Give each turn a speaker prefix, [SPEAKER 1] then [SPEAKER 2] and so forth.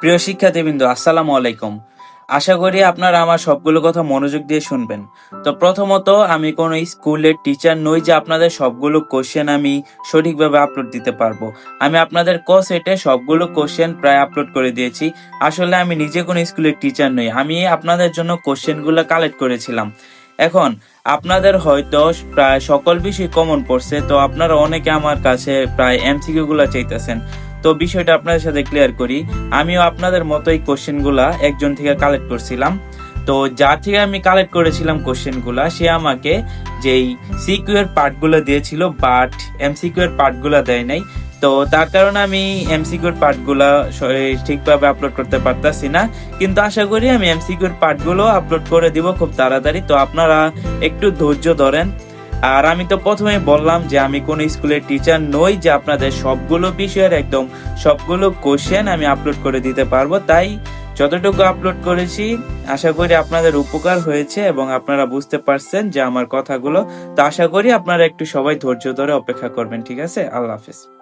[SPEAKER 1] প্রিয় শিক্ষার্থীবৃন্দ, আসসালামু আলাইকুম। আশা করি আপনারা আমার সবগুলো কথা মনোযোগ দিয়ে শুনবেন। তো প্রথমত আমি কোনো স্কুলের টিচার নই যে আপনাদের সবগুলো কোশ্চেন আমি সঠিকভাবে আপলোড দিতে পারব। আমি আপনাদের ক সেটে সবগুলো কোশ্চেন প্রায় আপলোড করে দিয়েছি। আসলে আমি নিজে কোনো স্কুলের টিচার নই, আমি আপনাদের জন্য কোশ্চেনগুলো কালেক্ট করেছিলাম। এখন, আপনাদের হয়তো প্রায় সকল বিষয় কমন পড়ছে, তো আপনারা অনেকে আমার কাছে প্রায় এমসিকিউ গুলা চাইতেছেন। তো বিষয়টা আপনাদের সাথে ক্লিয়ার করি। আমিও আপনাদের মতোই কোশ্চেনগুলা একজন থেকে কালেক্ট করছিলাম। তো যার থেকে আমি কালেক্ট করেছিলাম কোশ্চেনগুলা সে আমাকে যেই সিকিউ এর পার্টগুলো দিয়েছিল বাট এমসিকিউ এর পার্টগুলো দেয় নাই। তো তার কারণে আমি এমসিকিউর পার্টগুলা ঠিকভাবে আপলোড করতে পারতাছি না। কিন্তু আশা করি আমি এমসিকিউর পার্টগুলো আপলোড করে দিব খুব তাড়াতাড়ি। তো আপনারা একটু ধৈর্য ধরেন। আর আমি তো প্রথমে বললাম যে আমি কোন স্কুলের টিচার নই যে আপনাদের সবগুলো বিষয়ের একদম সবগুলো কোশ্চেন আমি আপলোড করে দিতে পারব। তাই যতটুকু আপলোড করেছি, আশা করি আপনাদের উপকার হয়েছে এবং আপনারা বুঝতে পারছেন যে আমার কথাগুলো। তো আশা করি আপনারা একটু সবাই ধৈর্য ধরে অপেক্ষা করবেন, ঠিক আছে? আল্লাহ হাফেজ।